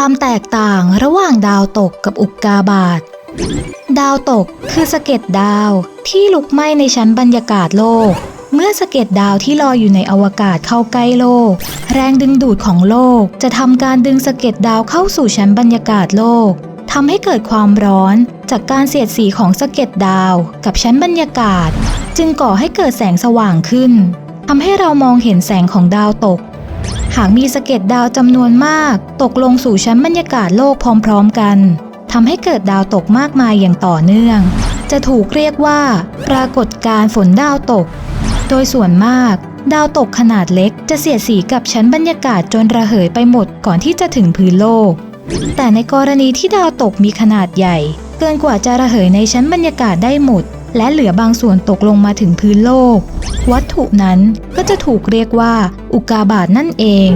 ความแตกต่างระหว่างดาวตกกับอุกกาบาต ดาวตกคือสะเก็ดดาวที่ลุกไหม้ในชั้นบรรยากาศโลก เมื่อสะเก็ดดาวที่ลอยอยู่ในอวกาศเข้าใกล้โลก แรงดึงดูดของโลกจะทำการดึงสะเก็ดดาวเข้าสู่ชั้นบรรยากาศโลกทำให้เกิดความร้อนจากการเสียดสีของสะเก็ดดาวกับชั้นบรรยากาศ จึงก่อให้เกิดแสงสว่างขึ้นทำให้เรามองเห็นแสงของดาวตก หากมีสะเก็ดดาวจำนวนมาก ตกลงสู่ชั้นบรรยากาศโลกพร้อมๆกันทำให้เกิดดาวตกมากมายอย่างต่อเนื่อง จะถูกเรียกว่า ปรากฏการณ์ฝนดาวตก โดยส่วนมาก ดาวตกขนาดเล็กจะเสียดสีกับชั้นบรรยากาศจนระเหยไปหมดก่อนที่จะถึงพื้นโลก แต่ในกรณีที่ดาวตกมีขนาดใหญ่ เกินกว่าจะระเหยในชั้นบรรยากาศได้หมด และเหลือบางส่วนตกลงมาถึงพื้นโลก วัตถุนั้นก็จะถูกเรียกว่า อุกาบาตนั่นเอง